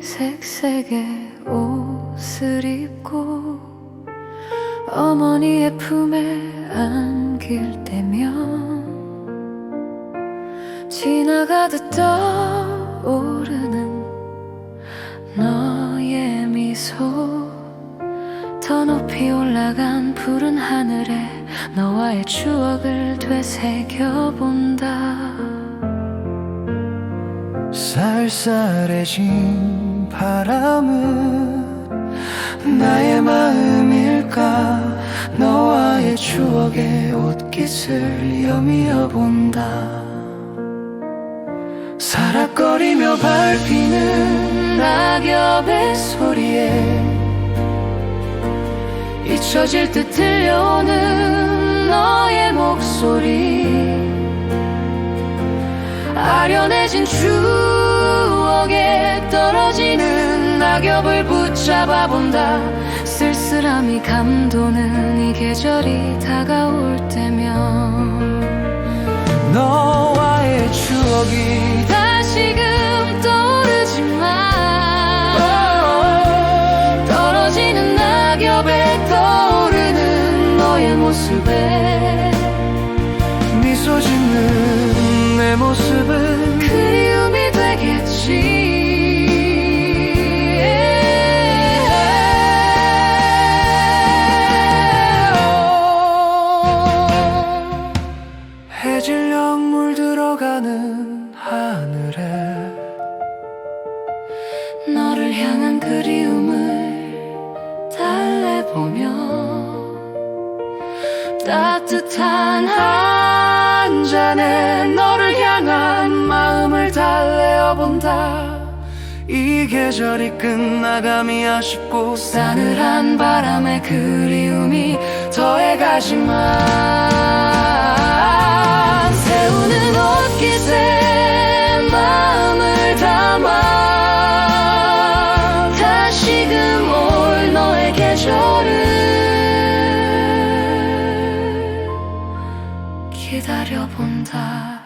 색색의 옷을 입고 어머니의 품에 안길 때면 지나가듯 떠오르는 너의 미소 더 높이 올라간 푸른 하늘에 너와의 추억을 되새겨본다 쌀쌀해진 바람은 나의 마음일까? 너와의 추억의 옷깃을 여미어 본다. 사락거리며 밟히는 낙엽의 소리에 잊혀질 듯 들려오는 너의 목소리. 아련해진 추 잡아 본다. 쓸쓸함이 감도는 이 계절이 다가올 때면 너와의 추억이 다시금 떠오르지만 떨어지는 낙엽에 떠오르는 너의 모습에 미소 짓는 내 모습은 해질녘 물들어가는 하늘에 너를 향한 그리움을 달래보며 따뜻한 한 잔에 너를 향한 마음을 달래어본다. 이 계절이 끝나감이 아쉽고 싸늘한 바람에 그리움이 더해가지만 기다려본다